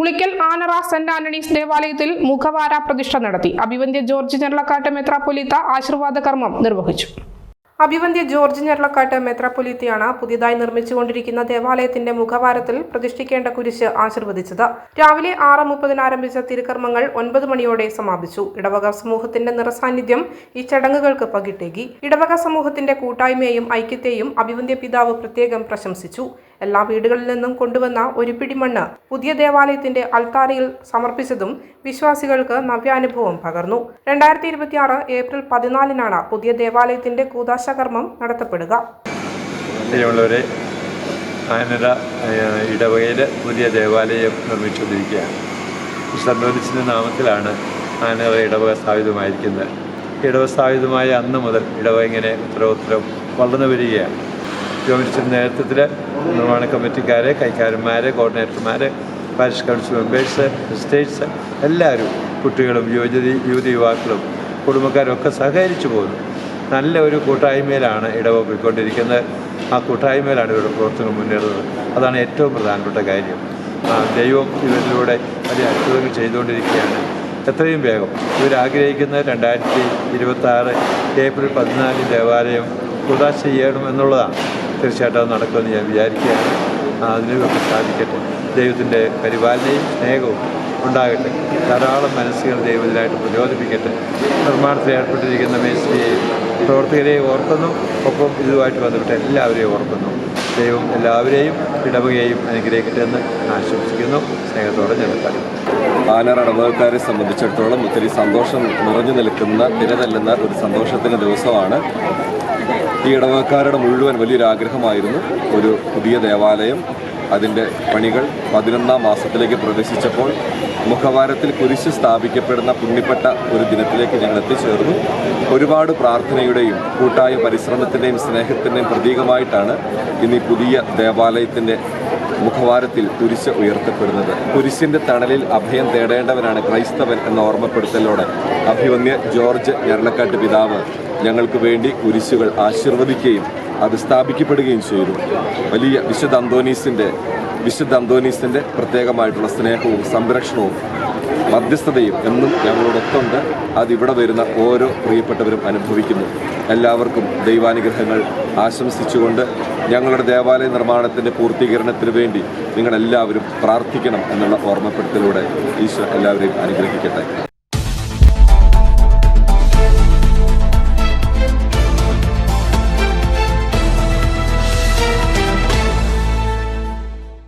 Ulikkal Anara saint Antony's ദേവാലയത്തിൽ മുഖവാര പ്രതിഷ്ഠ നടത്തി. അഭിവന്ദ്യ ജോർജ് ഞെരളക്കാട്ട് മെത്രാപ്പൊലീത്ത ആശീർവാദ കർമ്മം നിർവഹിച്ചു. അഭിവന്ദ്യ ജോർജ് ഞെരളക്കാട്ട് മെത്രാപ്പൊലീത്തയാണ് പുതിയതായി നിർമ്മിച്ചുകൊണ്ടിരിക്കുന്ന ദേവാലയത്തിന്റെ മുഖവാരത്തിൽ പ്രതിഷ്ഠിക്കേണ്ട കുരിശ് ആശീർവദിച്ചത്. രാവിലെ ആറ് മുപ്പതിന് ആരംഭിച്ച തിരുക്കർമ്മങ്ങൾ ഒൻപത് മണിയോടെ സമാപിച്ചു. ഇടവക സമൂഹത്തിന്റെ നിറസാന്നിധ്യം ഈ ചടങ്ങുകൾക്ക് പകിട്ടേകി. ഇടവക സമൂഹത്തിന്റെ കൂട്ടായ്മയെയും ഐക്യത്തെയും അഭിവന്ദ്യ പിതാവ് പ്രത്യേകം പ്രശംസിച്ചു. എല്ലാ വീടുകളിൽ നിന്നും കൊണ്ടുവന്ന ഒരു പിടിമണ്ണ് പുതിയ ദേവാലയത്തിന്റെ അൽത്താരയിൽ സമർപ്പിച്ചതും വിശ്വാസികൾക്ക് നവ്യാനുഭവം പകർന്നു. രണ്ടായിരത്തി ഇരുപത്തിയാറ് ഏപ്രിൽ പതിനാലിനാണ് പുതിയ ദേവാലയത്തിന്റെ കൂതാശകർമ്മം നടത്തപ്പെടുക. ഇടവകയിൽ പുതിയ ദേവാലയം നിർമ്മിച്ചുകൊണ്ടിരിക്കുകയാണ്. സന്തോഷിച്ചിന്റെ നാമത്തിലാണ് ആനര ഇടവക സ്ഥാപിതമായിരിക്കുന്നത്. ഇടവക സ്ഥാപിതമായ അന്ന് മുതൽ ഇടവ ഇങ്ങനെ ഉത്തരോത്തരം വളർന്നു വരികയാണ്. ജോമിച്ചിന്റെ നേതൃത്വത്തിൽ നിർമ്മാണ കമ്മിറ്റിക്കാരെ കൈക്കാരന്മാർ കോർഡിനേറ്റർമാർ പാരിഷ് കൗൺസിൽ മെമ്പേഴ്സ് സ്റ്റേറ്റ്സ് എല്ലാവരും കുട്ടികളും യുവജതി യുവതി യുവാക്കളും കുടുംബക്കാരും ഒക്കെ സഹകരിച്ചു പോകുന്നു. നല്ല ഒരു കൂട്ടായ്മയിലാണ് ഇടവപ്പിക്കൊണ്ടിരിക്കുന്നത് ആ കൂട്ടായ്മയിലാണ് ഇവരുടെ പ്രവർത്തനം മുന്നേറുന്നത്. അതാണ് ഏറ്റവും പ്രധാനപ്പെട്ട കാര്യം. ദൈവം ഇവരിലൂടെ വലിയ അത്ഭുതങ്ങൾ ചെയ്തുകൊണ്ടിരിക്കുകയാണ്. എത്രയും വേഗം. ഇവരാഗ്രഹിക്കുന്നത് രണ്ടായിരത്തി ഇരുപത്തി ആറ് ഏപ്രിൽ പതിനാലിൽ ദേവാലയം കുതാശ ചെയ്യണം എന്നുള്ളതാണ്. തീർച്ചയായിട്ടും അത് നടക്കുമെന്ന് ഞാൻ വിചാരിക്കുകയാണ്. ആ, അതിനൊക്കെ സാധിക്കട്ടെ. ദൈവത്തിന്റെ പരിപാലനയും സ്നേഹവും ഉണ്ടാകട്ടെ. ധാരാളം മനസ്സുകൾ ദൈവത്തിനായിട്ട് പ്രചോദിപ്പിക്കട്ടെ. നിർമ്മാണത്തിൽ ഏർപ്പെട്ടിരിക്കുന്ന മേസ്ത്രിയെയും പ്രവർത്തകരെയും ഓർക്കുന്നു. ഒപ്പം ഇതുമായിട്ട് ബന്ധപ്പെട്ട് എല്ലാവരെയും ഓർക്കുന്നു. ദൈവം എല്ലാവരെയും ഇടവുകയും അനുഗ്രഹിക്കട്ടെ എന്ന് ആശംസിക്കുന്നു. സ്നേഹത്തോടെ ഞങ്ങൾ പാലാർ ഇടവകക്കാരെ സംബന്ധിച്ചിടത്തോളം ഒത്തിരി സന്തോഷം നിറഞ്ഞു നിൽക്കുന്ന തിരതല്ലുന്ന ഒരു സന്തോഷത്തിന്റെ ദിവസമാണ്. ഈ ഇടവകക്കാരുടെ മുഴുവൻ വലിയൊരു ആഗ്രഹമായിരുന്നു ഒരു പുതിയ ദേവാലയം. അതിന്റെ പണികൾ പതിനൊന്നാം മാസത്തിലേക്ക് പ്രവേശിച്ചപ്പോൾ മുഖവാരത്തിൽ കുരിശ് സ്ഥാപിക്കപ്പെടുന്ന പുണ്യപ്പെട്ട ഒരു ദിനത്തിലേക്ക് ഞങ്ങൾ എത്തിച്ചേർന്നു. ഒരുപാട് പ്രാർത്ഥനയുടെയും കൂട്ടായ പരിശ്രമത്തിന്റെയും സ്നേഹത്തിന്റെയും പ്രതീകമായിട്ടാണ് ഇന്ന് ഈ പുതിയ ദേവാലയത്തിന്റെ മുഖവാരത്തിൽ കുരിശ് ഉയർത്തപ്പെടുന്നത്. കുരിശിന്റെ തണലിൽ അഭയം തേടേണ്ടവനാണ് ക്രൈസ്തവൻ എന്ന ഓർമ്മപ്പെടുത്തലോടെ അഭിമന്യ ജോർജ് ഞരളക്കാട്ട് പിതാവ്. ഞങ്ങൾക്ക് വേണ്ടി കുരിശുകൾ ആശീർവദിക്കുകയും അത് സ്ഥാപിക്കപ്പെടുകയും ചെയ്തു. വലിയ വിശുദ്ധ അന്തോനീസിന്റെ വിശുദ്ധ അന്തോനീസിന്റെ പ്രത്യേകമായിട്ടുള്ള സ്നേഹവും സംരക്ഷണവും മധ്യസ്ഥതയും എന്നും ഞങ്ങളോടൊത്തുണ്ട് അത് ഇവിടെ വരുന്ന ഓരോ പ്രിയപ്പെട്ടവരും അനുഭവിക്കുന്നു. എല്ലാവർക്കും ദൈവാനുഗ്രഹങ്ങൾ ആശംസിച്ചുകൊണ്ട് ഞങ്ങളുടെ ദേവാലയ നിർമ്മാണത്തിന്റെ പൂർത്തീകരണത്തിന് വേണ്ടി നിങ്ങളെല്ലാവരും പ്രാർത്ഥിക്കണം എന്നുള്ള ഓർമ്മപ്പെടുത്തലൂടെ ഈശ്വർ എല്ലാവരെയും അനുഗ്രഹിക്കട്ടെ.